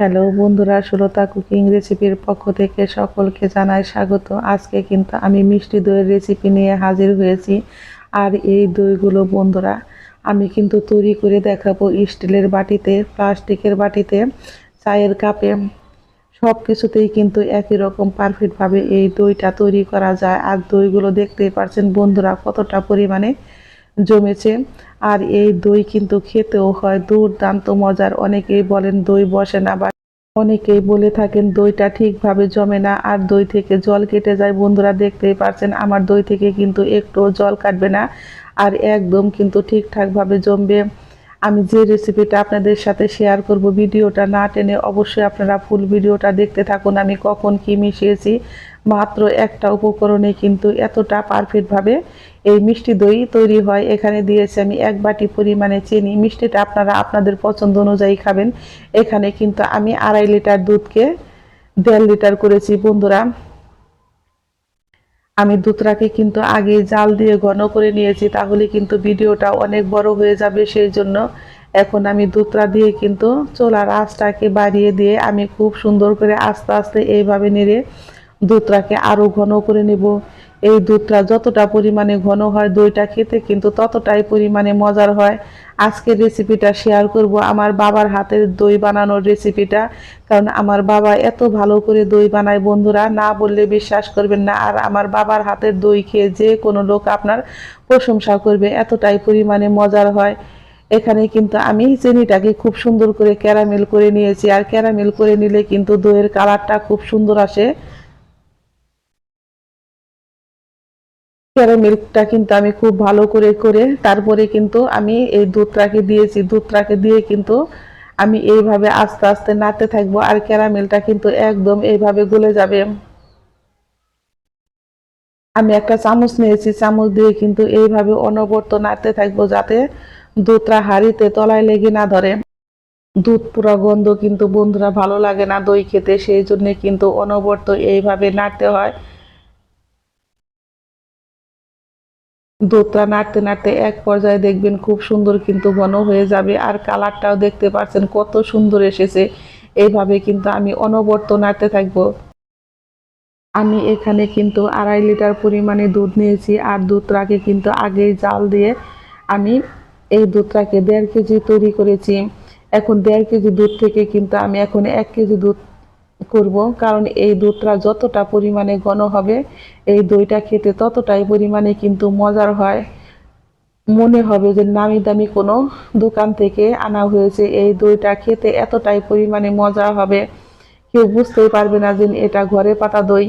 Hello বন্ধুরা, Sulata cooking রেসিপির পক্ষ থেকে সকলকে জানাই স্বাগত। আজকে কিন্তু আমি মিষ্টি দইয়ের রেসিপি নিয়ে হাজির হয়েছি। আর এই দইগুলো বন্ধুরা, আমি কিন্তু তৈরি করে দেখাবো স্টিলের বাটিতে, প্লাস্টিকের বাটিতে, চায়ের কাপে। সব কিছুতেই কিন্তু একই রকম পারফেক্টভাবে এই দইটা তৈরি করা যায়। আর দইগুলো দেখতেই পারছেন বন্ধুরা কতটা পরিমাণে জমেছে। আর এই দই কিন্তু খেতেও হয় দুর্দান্ত মজার। অনেকেই বলেন দই বসে না, বা অনেকেই বলে থাকেন দইটা ঠিকভাবে জমে না, আর দই থেকে জল কেটে যায়। বন্ধুরা দেখতেই পারছেন, আমার দই থেকে কিন্তু একটুও জল কাটবে না, আর একদম কিন্তু ঠিকঠাকভাবে জমবে। আমি যে রেসিপিটা আপনাদের সাথে শেয়ার করব ভিডিওটা না টেনে, অবশ্যই আপনারা ফুল ভিডিওটা দেখতে থাকুন। আমি কখন কি মিশিয়েছি, মাত্র একটা উপকরণে কিন্তু এতটা পারফেক্টভাবে এই মিষ্টি দই তৈরি হয়। এখানে দিয়েছি আমি এক বাটি পরিমাণে চিনি। মিষ্টিটা আপনারা আপনাদের পছন্দ অনুযায়ী খাবেন। এখানে কিন্তু আমি আড়াই লিটার দুধকে দেড় লিটার করেছি। বন্ধুরা, আমি দুধটাকে কিন্তু আগে জাল দিয়ে ঘন করে নিয়েছি, তাহলে কিন্তু ভিডিওটা অনেক বড় হয়ে যাবে। সেই জন্য এখন আমি দুধটা দিয়ে কিন্তু চোলার আঁচটাকে বাড়িয়ে দিয়ে আমি খুব সুন্দর করে আস্তে আস্তে এইভাবে নেড়ে দুধটাকে আরও ঘন করে নেব। এই দুধটা যতটা পরিমাণে ঘন হয় দইটা খেতে কিন্তু ততটাই পরিমাণে মজার হয়। আজকের রেসিপিটা শেয়ার করব আমার বাবার হাতের দই বানানোর রেসিপিটা কারণ আমার বাবা এত ভালো করে দই বানায় বন্ধুরা, না বললে বিশ্বাস করবেন না। আর আমার বাবার হাতের দই খেয়ে যে কোনো লোক আপনার প্রশংসা করবে, এতটাই পরিমাণে মজার হয়। এখানে কিন্তু আমি চিনিটাকে খুব সুন্দর করে ক্যারামেল করে নিয়েছি। আর ক্যারামেল করে নিলে কিন্তু দইয়ের কালারটা খুব সুন্দর আসে। ক্যারামেলটা কিন্তু আমি খুব ভালো করে করে তারপরে কিন্তু আমি এই দুধটাকে দিয়েছি। দুধটাকে দিয়ে কিন্তু আমি এইভাবে আস্তে আস্তে নাড়তে থাকব আর ক্যারামেলটা কিন্তু একদম এইভাবে গলে যাবে। আমি একটা চামচ নিয়েছি, চামচ দিয়ে কিন্তু এইভাবে অনবর্ত নাড়তে থাকব যাতে দুধটা হাড়িতে তলায় লেগে না ধরে। দুধ পুরা গন্ধ কিন্তু বন্ধুরা ভালো লাগে না দই খেতে, সেই জন্য কিন্তু অনবর্ত এইভাবে নাড়তে হয়। দুধটা নাড়তে নাড়তে এক পর্যায়ে দেখবেন খুব সুন্দর কিন্তু ঘন হয়ে যাবে আর কালারটাও দেখতে পাচ্ছেন কত সুন্দর এসেছে। এইভাবে কিন্তু আমি অনবর্ত নাড়তে থাকব। আমি এখানে কিন্তু আড়াই লিটার পরিমাণে দুধ নিয়েছি আর দুধটাকে কিন্তু আগেই জাল দিয়ে আমি এই দুধটাকে দেড় কেজি তৈরি করেছি। এখন দেড় কেজি দুধ থেকে কিন্তু আমি এখন এক কেজি দুধ করব, কারণ এই দুধটা যতটা পরিমাণে ঘন হবে, এই দইটা খেতে ততটাই পরিমাণে কিন্তু মজার হয়। মনে হবে যে নামি দামি কোনো দোকান থেকে আনা হয়েছে এই দইটা খেতে এতটাই পরিমাণে মজা হবে। কেউ বুঝতেই পারবে না যে এটা ঘরে পাতা দই।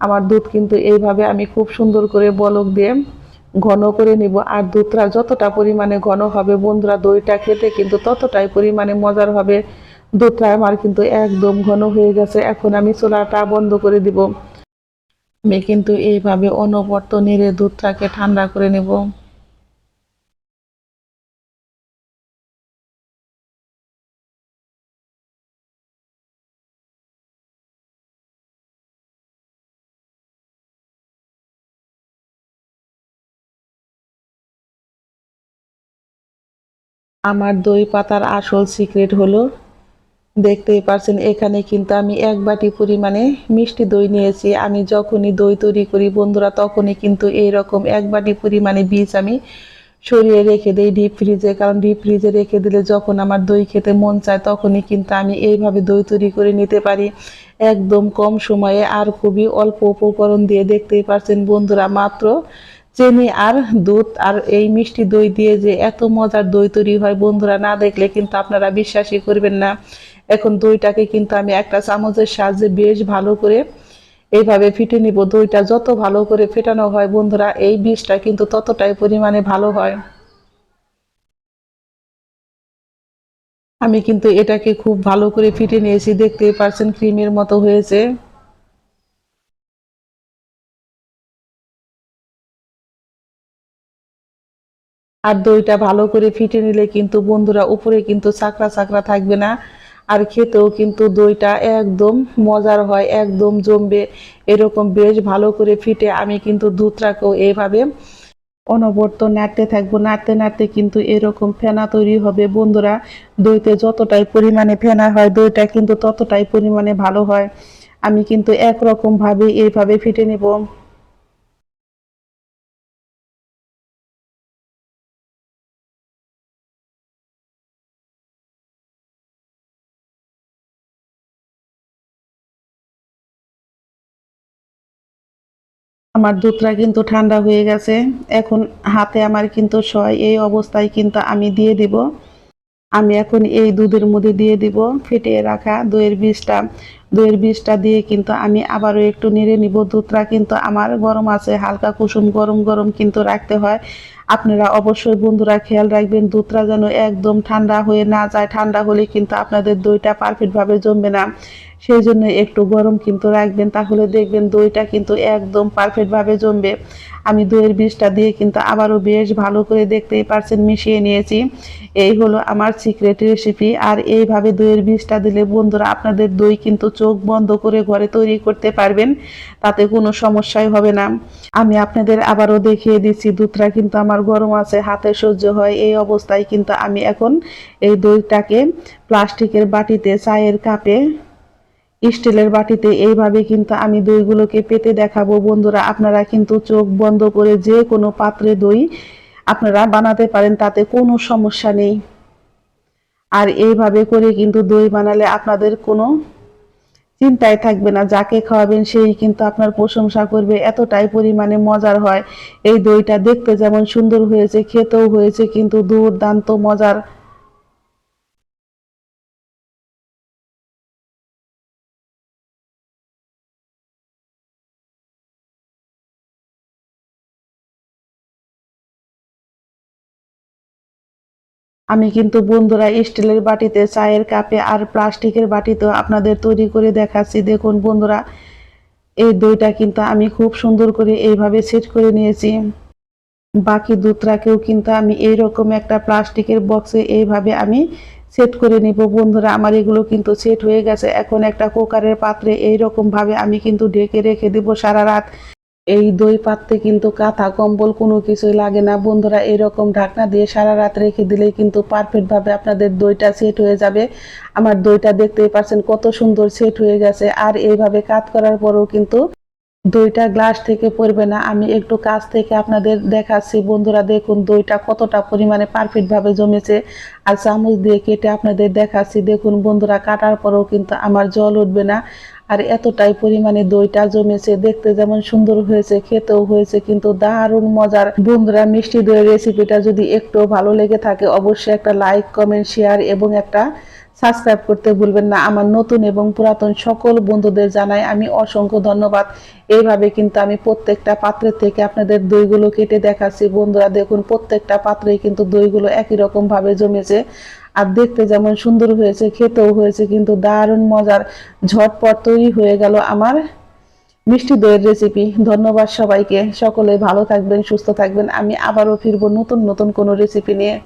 আমার দুধ কিন্তু এইভাবে আমি খুব সুন্দর করে বলক দিয়ে ঘন করে নিব। আর দুধটা যতটা পরিমাণে ঘন হবে, বন্ধুরা, দইটা খেতে কিন্তু ততটাই পরিমাণে মজার হবে। দুধটা আমার কিন্তু একদম ঘন হয়ে গেছে। এখন আমি চোলাটা বন্ধ করে দিব। আমি কিন্তু এইভাবে অনবর্ত নেড়ে দুধটাকে ঠান্ডা করে নেব। আমার দই পাতার আসল সিক্রেট হলো দেখতেই পারছেন, এখানে কিন্তু আমি এক বাটি পরিমাণে মিষ্টি দই নিয়েছি। আমি যখনই দই তৈরি করি, বন্ধুরা, তখনই কিন্তু এই রকম এক বাটি পরিমাণে বীজ আমি সরিয়ে রেখে দিই ডিপ ফ্রিজে কারণ ডিপ ফ্রিজে রেখে দিলে যখন আমার দই খেতে মন চায়, তখনই কিন্তু আমি এইভাবে দই তৈরি করে নিতে পারি। একদম কম সময়ে আর খুবই অল্প উপকরণ দিয়ে দেখতেই পারছেন বন্ধুরা, মাত্র চিনি আর দুধ আর এই মিষ্টি দই দিয়ে যে এত মজার দই তৈরি হয় বন্ধুরা, না দেখলে কিন্তু আপনারা বিশ্বাসই করবেন না। এখন দইটাকে কিন্তু আমি একটা চামচের সাহায্যে বেশ ভালো করে এইভাবে ফিটে নিব। দইটা যত ভালো করে ফেটানো হয়, বন্ধুরা, এই বীজটা কিন্তু ততটাই পরিমাণে ভালো হয়। আমি কিন্তু এটাকে খুব ভালো করে ফিটে নিয়েছি, দেখতেই পারছেন ক্রিমের মতো হয়েছে। আর দইটা ভালো করে ফিটে নিলে কিন্তু, বন্ধুরা, উপরে কিন্তু চাকরা চাকরা থাকবে না। আর খেতেও কিন্তু দইটা একদম মজার হয়, একদম জমবে। এরকম বেশ ভালো করে ফিটে আমি কিন্তু দুধটাকেও এইভাবে অনবরত নাড়তে থাকব। নাড়তে নাড়তে কিন্তু এরকম ফেনা তৈরি হবে। বন্ধুরা, দইতে যতটাই পরিমাণে ফেনা হয়, দইটা কিন্তু ততটাই পরিমাণে ভালো হয়। আমি কিন্তু একরকম ভাবে এইভাবে ফেটে নেব। আমার দুধটা কিন্তু ঠান্ডা হয়ে গেছে। এখন হাতে আমার কিন্তু সয়, এই অবস্থায় কিন্তু আমি দিয়ে দিব। আমি এখন এই দুধের মধ্যে দিয়ে দিব, ফেটিয়ে রাখা দইয়ের বীজটা। দইয়ের বীজটা দিয়ে কিন্তু আমি আবারও একটু নেড়ে নিব। দুধটা কিন্তু আমার গরম আছে, হালকা কুসুম, গরম গরম কিন্তু রাখতে হয়। আপনারা অবশ্যই বন্ধুরা খেয়াল রাখবেন, দুধটা যেন একদম ঠান্ডা হয়ে না যায়। ঠান্ডা হলে কিন্তু আপনাদের দইটা পারফেক্টভাবে জমবে না। সেই জন্য একটু গরম কিন্তু রাখবেন, তাহলে দেখবেন দইটা কিন্তু একদম পারফেক্টভাবে জমবে। আমি দইয়ের বীজটা দিয়ে কিন্তু আবারও বেশ ভালো করে দেখতেই পারছেন, মিশিয়ে নিয়েছি। এই হলো আমার সিক্রেট রেসিপি আর এইভাবে দইয়ের বীজটা দিলে বন্ধুরা আপনাদের দই কিন্তু চোখ বন্ধ করে ঘরে তৈরি করতে পারবেন, তাতে কোনো সমস্যাই হবে না। আমি আপনাদের আবারও দেখিয়ে দিচ্ছি, দুধটা কিন্তু আমার গরম আছে, হাতে সহ্য হয়, এই অবস্থায় কিন্তু আমি এখন এই দইটাকে প্লাস্টিকের বাটিতে চায়ের কাপে স্টিলের বাটিতে। এইভাবে কিন্তু আমি দইগুলোকে পেতে দেখাবো। বন্ধুরা, আপনারা কিন্তু চোখ বন্ধ করে যে কোনো পাত্রে দই আপনারা বানাতে পারেন, তাতে কোনো সমস্যা নেই। আর এইভাবে করে কিন্তু দই বানালে আপনাদের কোনো চিন্তায় থাকবে না। যাকে খাওয়াবেন সেই কিন্তু আপনার প্রশংসা করবে। এতটাই পরিমাণে মজার হয়। এই দইটা দেখতে যেমন সুন্দর হয়েছে, খেতেও হয়েছে, কিন্তু দুর্দান্ত মজার আমি কিন্তু বন্ধুরা স্টিলের বাটিতে চায়ের কাপে আর প্লাস্টিকের বাটিতেও আপনাদের তৈরি করে দেখাচ্ছি। দেখুন বন্ধুরা, এই দইটা কিন্তু আমি খুব সুন্দর করে এইভাবে সেট করে নিয়েছি। বাকি দুধটাকেও কিন্তু আমি এই রকম একটা প্লাস্টিকের বক্সে এইভাবে আমি সেট করে নিব। বন্ধুরা, আমার এগুলো কিন্তু সেট হয়ে গেছে। এখন একটা কুকারের পাত্রে এইরকম ভাবে আমি কিন্তু ঢেকে রেখে দেবো সারা রাত। এই দই পাততে কিন্তু কাঁথা, কম্বল কোনো কিছুই লাগে না। বন্ধুরা, এরকম ঢাকনা দিয়ে সারা রাত রেখে দিলেই কিন্তু পারফেক্টভাবে আপনাদের দইটা সেট হয়ে যাবে। আমার দইটা দেখতেই পাচ্ছেন কত সুন্দর সেট হয়ে গেছে। আর এইভাবে কাত করার পরেও কিন্তু দইটা গ্লাস থেকে পড়বে না। আমি একটু কাছ থেকে আপনাদের দেখাচ্ছি। বন্ধুরা, দেখুন দইটা কতটা পরিমাণে পারফেক্টভাবে জমেছে। আর চামচ দিয়ে কেটে আপনাদের দেখাচ্ছি। দেখুন বন্ধুরা, কাটার পরেও কিন্তু আমার জল উঠবে না। আর এতটাই পরিমাণে দইটা জমেছে, দেখতে যেমন সুন্দর হয়েছে, খেতেও হয়েছে, কিন্তু দারুণ মজার। বন্ধুরা, মিষ্টি দইয়ের রেসিপিটা যদি একটু ভালো লেগে থাকে, অবশ্যই একটা লাইক কমেন্ট শেয়ার এবং একটা সাবস্ক্রাইব করতে ভুলবেন না। আমার নতুন এবং পুরাতন সকল বন্ধুদের জানাই আমি অসংখ্য ধন্যবাদ। এইভাবে কিন্তু আমি প্রত্যেকটা পাত্রের থেকে আপনাদের দইগুলো কেটে দেখাচ্ছি। বন্ধুরা, দেখুন, প্রত্যেকটা পাত্রেই কিন্তু দইগুলো একই রকম ভাবে জমেছে। আর দেখতে যেমন সুন্দর হয়েছে, খেতেও হয়েছে, কিন্তু দারুণ মজার ঝটপট তৈরি হয়ে গেল আমার মিষ্টি দইয়ের রেসিপি ধন্যবাদ সবাইকে। সকলে ভালো থাকবেন, সুস্থ থাকবেন। আমি আবারও ফিরবো নতুন নতুন কোনো রেসিপি নিয়ে।